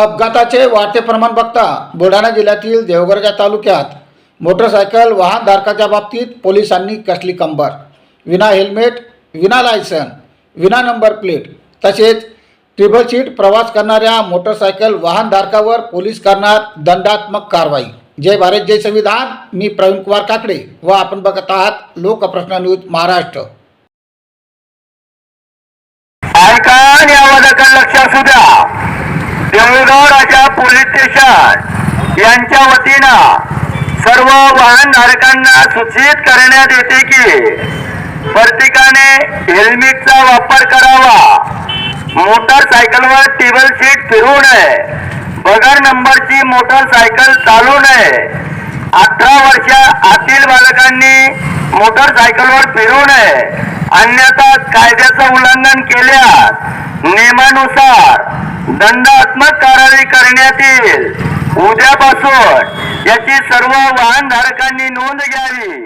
अपघाताचे वाढते प्रमाण बघता बुलढाणा जिल्ह्यातील देवगडच्या तालुक्यात मोटरसायकल वाहनधारकाच्या बाबतीत पोलिसांनी कसली कंबर? विना हेल्मेट विना लायसन विना नंबर प्लेट तसेच ट्रिबल सीट प्रवास करणाऱ्या मोटरसायकल वाहनधारकावर पोलीस करणार दंडात्मक कारवाई. जय भारत जय संविधान. मी प्रवीण कुमार काकडे व आपण बघत आहात लोकप्रश्न न्यूज महाराष्ट्र. या लक्ष असू द्या. देऊळगाव राजा पोलीस स्टेशन यांच्या वतीनं सर्व वाहनधारकांना सूचित करण्यात येते की प्रत्येकाने हेल्मेटचा वापर करावा. मोटरसायकलवर टेबल सीट फिरू नये. बगर नंबरची मोटरसायकल चालू नये. अठरा वर्षा आतील बालकांनी मोटरसायकलवर फिरू नये. अन्यथा कायद्याचं उल्लंघन केल्यास नियमानुसार दंडात्मक कारवाई करण्यात येईल उद्यापासून याची सर्व वाहनधारकांनी नोंद घ्यावी.